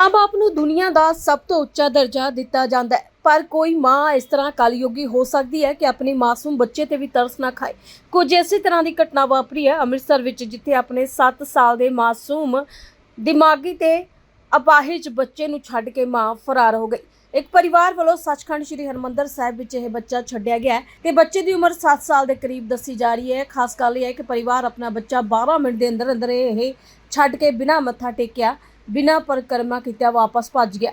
ਮਾਂ ਬਾਪ ਨੂੰ ਦੁਨੀਆ ਦਾ ਸਭ ਤੋਂ ਉੱਚਾ ਦਰਜਾ ਦਿੱਤਾ ਜਾਂਦਾ ਹੈ। ਪਰ ਕੋਈ ਮਾਂ ਇਸ ਤਰ੍ਹਾਂ ਕਲਯੁਗੀ ਹੋ ਸਕਦੀ ਹੈ ਕਿ ਆਪਣੇ ਮਾਸੂਮ ਬੱਚੇ ਤੇ ਵੀ ਤਰਸ ਨਾ ਖਾਏ। ਕੁਝ ਇਸੇ ਤਰ੍ਹਾਂ ਦੀ ਘਟਨਾ ਵਾਪਰੀ ਹੈ ਅੰਮ੍ਰਿਤਸਰ ਵਿੱਚ, ਜਿੱਥੇ ਆਪਣੇ 7 ਸਾਲ ਦੇ ਮਾਸੂਮ ਦਿਮਾਗੀ ਤੇ ਅਪਾਹਿਜ ਬੱਚੇ ਨੂੰ ਛੱਡ ਕੇ ਮਾਂ ਫਰਾਰ ਹੋ ਗਈ। ਇੱਕ ਪਰਿਵਾਰ ਵੱਲੋਂ ਸੱਚਖੰਡ ਸ੍ਰੀ ਹਰਮੰਦਰ ਸਾਹਿਬ ਵਿੱਚ ਇਹ ਬੱਚਾ ਛੱਡਿਆ ਗਿਆ ਹੈ ਤੇ ਬੱਚੇ ਦੀ ਉਮਰ 7 ਸਾਲ ਦੇ ਕਰੀਬ ਦੱਸੀ ਜਾ ਰਹੀ ਹੈ। ਖਾਸ ਗੱਲ ਇਹ ਹੈ ਕਿ ਪਰਿਵਾਰ ਆਪਣਾ ਬੱਚਾ 12 ਮਿੰਟ ਦੇ ਅੰਦਰ ਅੰਦਰ ਇਹ ਛੱਡ ਕੇ ਬਿਨਾਂ ਮੱਥਾ ਟੇਕਿਆ ਬਿਨਾਂ ਪਰਿਕਰਮਾ ਕੀਤਿਆ ਵਾਪਸ ਭੱਜ ਗਿਆ।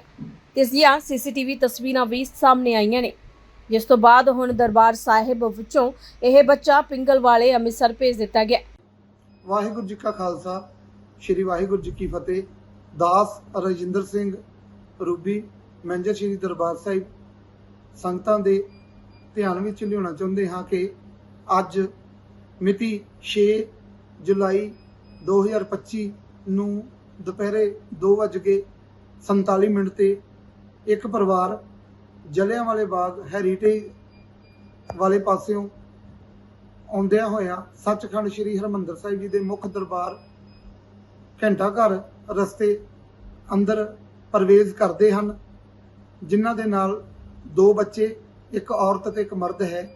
ਇਸ ਦੀਆਂ ਸੀਸੀਟੀਵੀ ਤਸਵੀਰਾਂ ਵੀ ਸਾਹਮਣੇ ਆਈਆਂ ਨੇ। ਜਿਸ ਤੋਂ ਬਾਅਦ ਹੁਣ ਦਰਬਾਰ ਸਾਹਿਬ ਵਿੱਚੋਂ ਇਹ ਬੱਚਾ ਪਿੰਗਲ ਵਾਲੇ ਅੰਮ੍ਰਿਤਸਰ ਭੇਜ ਦਿੱਤਾ ਗਿਆ। ਵਾਹਿਗੁਰੂ ਜੀ ਕਾ ਖਾਲਸਾ, ਸ੍ਰੀ ਵਾਹਿਗੁਰੂ ਜੀ ਕੀ ਫਤਿਹ। ਦਾਸ ਰਜਿੰਦਰ ਸਿੰਘ ਰੂਬੀ, ਮੈਨੇਜਰ ਸ੍ਰੀ ਦਰਬਾਰ ਸਾਹਿਬ। ਸੰਗਤਾਂ ਦੇ ਧਿਆਨ ਵਿੱਚ ਲਿਆਉਣਾ ਚਾਹੁੰਦੇ ਹਾਂ ਕਿ ਅੱਜ ਮਿਤੀ 6 ਜੁਲਾਈ 2025 ਨੂੰ ਦੁਪਹਿਰੇ 2:47 ਮਿੰਟ ਤੇ ਇੱਕ ਪਰਿਵਾਰ ਜਲਿਆਂਵਾਲੇ ਬਾਗ ਹੈਰੀਟੇਜ ਵਾਲੇ ਪਾਸਿਓਂ ਆਉਂਦਿਆਂ ਹੋਇਆਂ ਸੱਚਖੰਡ ਸ੍ਰੀ ਹਰਮੰਦਰ ਸਾਹਿਬ ਜੀ ਦੇ ਮੁੱਖ ਦਰਬਾਰ ਘੰਟਾ ਘਰ ਰਸਤੇ ਅੰਦਰ ਪ੍ਰਵੇਸ਼ ਕਰਦੇ ਹਨ, ਜਿਨ੍ਹਾਂ ਦੇ ਨਾਲ ਦੋ ਬੱਚੇ, ਇੱਕ ਔਰਤ ਤੇ ਇੱਕ ਮਰਦ ਹੈ।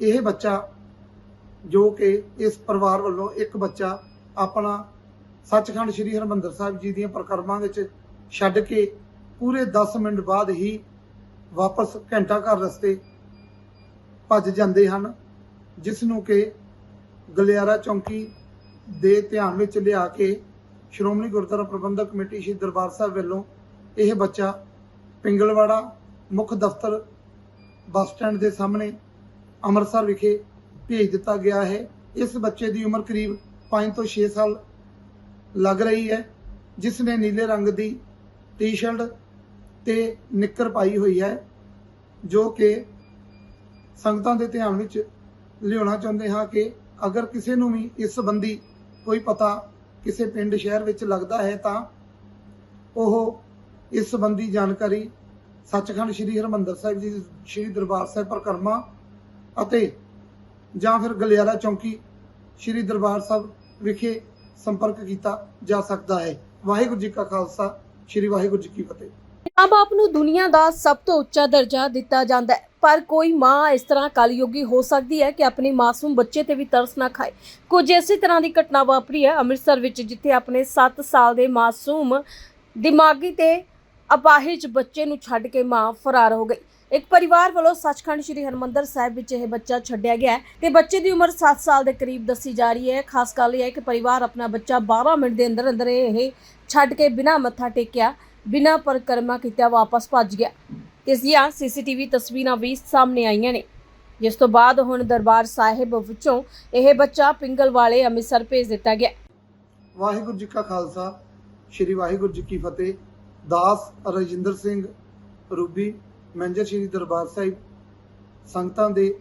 ਇਹ ਬੱਚਾ ਜੋ ਕਿ ਇਸ ਪਰਿਵਾਰ ਵੱਲੋਂ ਇੱਕ ਬੱਚਾ ਆਪਣਾ ਸੱਚਖੰਡ ਸ੍ਰੀ ਹਰਮੰਦਰ ਸਾਹਿਬ ਜੀ ਦੀਆਂ ਪ੍ਰਕਰਮਾਂ ਵਿੱਚ ਛੱਡ ਕੇ ਪੂਰੇ 10 ਮਿੰਟ ਬਾਅਦ ਹੀ ਵਾਪਸ ਘੰਟਾ ਘਰ ਰਸਤੇ ਭੱਜ ਜਾਂਦੇ ਹਨ, ਜਿਸ ਨੂੰ ਕਿ ਗਲਿਆਰਾ ਚੌਂਕੀ ਦੇ ਧਿਆਨ ਵਿੱਚ ਲਿਆ ਕੇ ਸ਼੍ਰੋਮਣੀ ਗੁਰਦੁਆਰਾ ਪ੍ਰਬੰਧਕ ਕਮੇਟੀ ਸ਼੍ਰੀ ਦਰਬਾਰ ਸਾਹਿਬ ਵੱਲੋਂ ਇਹ ਬੱਚਾ ਪਿੰਗਲਵਾੜਾ ਮੁੱਖ ਦਫ਼ਤਰ ਬੱਸ ਸਟੈਂਡ ਦੇ ਸਾਹਮਣੇ ਅੰਮ੍ਰਿਤਸਰ ਵਿਖੇ ਭੇਜ ਦਿੱਤਾ ਗਿਆ ਹੈ। ਇਸ ਬੱਚੇ ਦੀ ਉਮਰ ਕਰੀਬ 5 ਤੋਂ 6 ਸਾਲ ਲੱਗ ਰਹੀ ਹੈ, ਜਿਸ ਨੇ ਨੀਲੇ ਰੰਗ ਦੀ ਟੀ-ਸ਼ਰਟ ਤੇ ਨਿੱਕਰ ਪਾਈ ਹੋਈ ਹੈ, ਜੋ ਕਿ ਸੰਗਤਾਂ ਦੇ ਧਿਆਨ ਵਿੱਚ ਲਿਆਉਣਾ ਚਾਹੁੰਦੇ ਹਾਂ ਕਿ ਅਗਰ ਕਿਸੇ ਨੂੰ ਵੀ ਇਸ ਸੰਬੰਧੀ ਕੋਈ ਪਤਾ ਕਿਸੇ ਪਿੰਡ, ਸ਼ਹਿਰ ਵਿੱਚ ਲੱਗਦਾ ਹੈ, ਤਾਂ ਉਹ ਇਸ ਸੰਬੰਧੀ ਜਾਣਕਾਰੀ ਸੱਚਖੰਡ ਸ੍ਰੀ ਹਰਮੰਦਰ ਸਾਹਿਬ ਜੀ, ਸ੍ਰੀ ਦਰਬਾਰ ਸਾਹਿਬ ਪ੍ਰਕਰਮਾ ਅਤੇ ਜਾਂ ਫਿਰ ਗਲਿਆਰਾ ਚੌਂਕੀ ਸ੍ਰੀ ਦਰਬਾਰ ਸਾਹਿਬ ਵਿਖੇ ਸੰਪਰਕ ਕੀਤਾ ਜਾ ਸਕਦਾ ਹੈ। ਵਾਹਿਗੁਰੂ ਜੀ ਕਾ ਖਾਲਸਾ, ਸ੍ਰੀ ਵਾਹਿਗੁਰੂ ਜੀ ਕੀ ਫਤਿਹ। ਮਾਂ-ਬਾਪ ਨੂੰ ਦੁਨੀਆ ਦਾ ਸਭ ਤੋਂ ਉੱਚਾ ਦਰਜਾ ਦਿੱਤਾ ਜਾਂਦਾ ਹੈ। ਪਰ ਕੋਈ ਮਾਂ ਇਸ ਤਰ੍ਹਾਂ ਕਲਯੁਗੀ ਹੋ ਸਕਦੀ ਹੈ ਕਿ ਆਪਣੇ ਮਾਸੂਮ ਬੱਚੇ ਤੇ ਵੀ ਤਰਸ ਨਾ ਖਾਏ। ਕੁਝ ਇਸੇ ਤਰ੍ਹਾਂ ਦੀ ਘਟਨਾ ਵਾਪਰੀ ਹੈ ਅੰਮ੍ਰਿਤਸਰ ਵਿੱਚ, ਜਿੱਥੇ ਆਪਣੇ 7 ਸਾਲ ਦੇ ਮਾਸੂਮ ਦਿਮਾਗੀ ਤੇ ਅਪਾਹਿਜ ਬੱਚੇ ਨੂੰ ਛੱਡ ਕੇ ਮਾਂ ਫਰਾਰ ਹੋ ਗਈ। ਇੱਕ ਪਰਿਵਾਰ ਵੱਲੋਂ ਸੱਚਖੰਡ ਸ੍ਰੀ ਹਰਮੰਦਰ ਸਾਹਿਬ ਵਿੱਚ ਇਹ ਬੱਚਾ ਛੱਡਿਆ ਗਿਆ ਤੇ ਬੱਚੇ ਦੀ ਉਮਰ 7 ਸਾਲ ਦੇ ਕਰੀਬ ਦੱਸੀ ਜਾ ਰਹੀ ਹੈ। ਖਾਸ ਗੱਲ ਇਹ ਹੈ ਕਿ ਪਰਿਵਾਰ ਆਪਣਾ ਬੱਚਾ 12 ਮਿੰਟ ਦੇ ਅੰਦਰ ਅੰਦਰ ਇਹ ਛੱਡ ਕੇ ਬਿਨਾਂ ਮੱਥਾ ਟੇਕਿਆ, ਬਿਨਾਂ ਪਰਿਕਰਮਾ ਕੀਤਿਆ ਵਾਪਸ ਭੱਜ ਗਿਆ। ਇਸ ਦੀਆਂ ਸੀਸੀਟੀਵੀ ਤਸਵੀਰਾਂ ਵੀ ਸਾਹਮਣੇ ਆਈਆਂ ਨੇ। ਜਿਸ ਤੋਂ ਬਾਅਦ ਹੁਣ ਦਰਬਾਰ ਸਾਹਿਬ ਵਿੱਚੋਂ ਇਹ ਬੱਚਾ ਪਿੰਗਲ ਵਾਲੇ ਅੰਮ੍ਰਿਤਸਰ ਭੇਜ ਦਿੱਤਾ ਗਿਆ। ਵਾਹਿਗੁਰੂ ਜੀ ਕਾ ਖਾਲਸਾ, ਸ੍ਰੀ ਵਾਹਿਗੁਰੂ ਜੀ ਕੀ ਫਤਿਹ। ਦਾਸ ਰਜਿੰਦਰ ਸਿੰਘ ਰੂਬੀ ਮੈਨੇਜਰ ਸ੍ਰੀ ਦਰਬਾਰ ਸਾਹਿਬ ਸੰਗਤਾਂ ਦੇ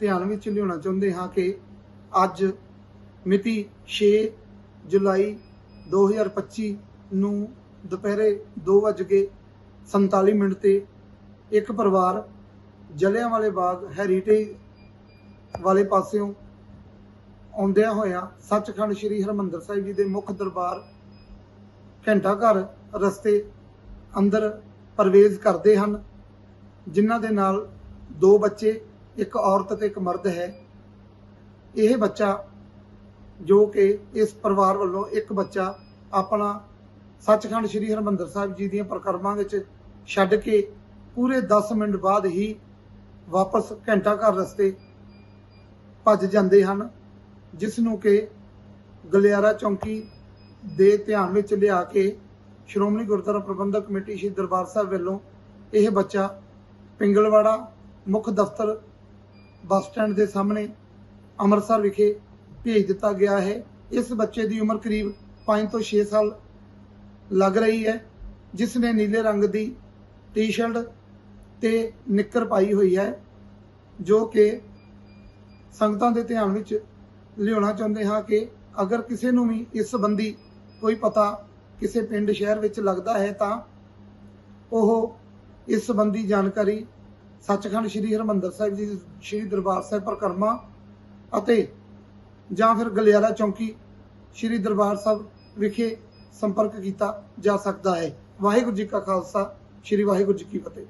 ਧਿਆਨ ਵਿੱਚ ਲਿਆਉਣਾ ਚਾਹੁੰਦੇ ਹਾਂ ਕਿ ਅੱਜ ਮਿਤੀ 6 ਜੁਲਾਈ 2025 ਨੂੰ ਦੁਪਹਿਰੇ 2:47 ਮਿੰਟ ਤੇ ਇੱਕ ਪਰਿਵਾਰ ਜਲਿਆਂਵਾਲੇ ਬਾਗ ਹੈਰੀਟੇਜ ਵਾਲੇ ਪਾਸਿਓਂ ਆਉਂਦਿਆਂ ਹੋਇਆਂ ਸੱਚਖੰਡ ਸ੍ਰੀ ਹਰਮੰਦਰ ਸਾਹਿਬ ਜੀ ਦੇ ਮੁੱਖ ਦਰਬਾਰ ਘੰਟਾ ਘਰ ਰਸਤੇ ਅੰਦਰ ਪ੍ਰਵੇਸ਼ ਕਰਦੇ ਹਨ। ਜਿਨ੍ਹਾਂ ਦੇ ਨਾਲ ਦੋ ਬੱਚੇ, ਇੱਕ ਔਰਤ ਤੇ ਇੱਕ ਮਰਦ ਹੈ। ਇਹ ਬੱਚਾ ਜੋ ਕਿ ਇਸ ਪਰਿਵਾਰ ਵੱਲੋਂ ਇੱਕ ਬੱਚਾ ਆਪਣਾ ਸੱਚਖੰਡ ਸ੍ਰੀ ਹਰਮੰਦਰ ਸਾਹਿਬ ਜੀ ਦੀਆਂ ਪ੍ਰਕਰਮਾਂ ਵਿੱਚ ਛੱਡ ਕੇ ਪੂਰੇ 10 ਮਿੰਟ ਬਾਅਦ ਹੀ ਵਾਪਸ ਘੰਟਾ ਘਰ ਰਸਤੇ ਭੱਜ ਜਾਂਦੇ ਹਨ, ਜਿਸ ਨੂੰ ਕਿ ਗਲਿਆਰਾ ਚੌਂਕੀ ਦੇ ਧਿਆਨ ਵਿੱਚ ਲਿਆ ਕੇ ਸ਼੍ਰੋਮਣੀ ਗੁਰਦੁਆਰਾ ਪ੍ਰਬੰਧਕ ਕਮੇਟੀ ਸ਼੍ਰੀ ਦਰਬਾਰ ਸਾਹਿਬ ਵੱਲੋਂ ਇਹ ਬੱਚਾ ਪਿੰਗਲਵਾੜਾ ਮੁੱਖ ਦਫ਼ਤਰ ਬੱਸ ਸਟੈਂਡ ਦੇ ਸਾਹਮਣੇ ਅੰਮ੍ਰਿਤਸਰ ਵਿਖੇ ਭੇਜ ਦਿੱਤਾ ਗਿਆ ਹੈ। ਇਸ ਬੱਚੇ ਦੀ ਉਮਰ ਕਰੀਬ 5 ਤੋਂ 6 ਸਾਲ ਲੱਗ ਰਹੀ ਹੈ, ਜਿਸ ਨੇ ਨੀਲੇ ਰੰਗ ਦੀ ਟੀ-ਸ਼ਰਟ ਤੇ ਨਿੱਕਰ ਪਾਈ ਹੋਈ ਹੈ, ਜੋ ਕਿ ਸੰਗਤਾਂ ਦੇ ਧਿਆਨ ਵਿੱਚ ਲਿਆਉਣਾ ਚਾਹੁੰਦੇ ਹਾਂ ਕਿ ਅਗਰ ਕਿਸੇ ਨੂੰ ਵੀ ਇਸ ਸੰਬੰਧੀ ਕੋਈ ਪਤਾ ਕਿਸੇ ਪਿੰਡ, ਸ਼ਹਿਰ ਵਿੱਚ ਲੱਗਦਾ ਹੈ ਤਾਂ ਉਹ ਇਸ ਸੰਬੰਧੀ ਜਾਣਕਾਰੀ ਸੱਚਖੰਡ ਸ੍ਰੀ ਹਰਮੰਦਰ ਸਾਹਿਬ ਜੀ, ਸ੍ਰੀ ਦਰਬਾਰ ਸਾਹਿਬ ਪ੍ਰਕਰਮਾ ਅਤੇ ਜਾਂ ਫਿਰ ਗਲਿਆਰਾ ਚੌਂਕੀ ਸ੍ਰੀ ਦਰਬਾਰ ਸਾਹਿਬ ਵਿਖੇ ਸੰਪਰਕ ਕੀਤਾ ਜਾ ਸਕਦਾ ਹੈ। ਵਾਹਿਗੁਰੂ ਜੀ ਕਾ ਖਾਲਸਾ, ਸ੍ਰੀ ਵਾਹਿਗੁਰੂ ਜੀ ਕੀ ਫਤਿਹ।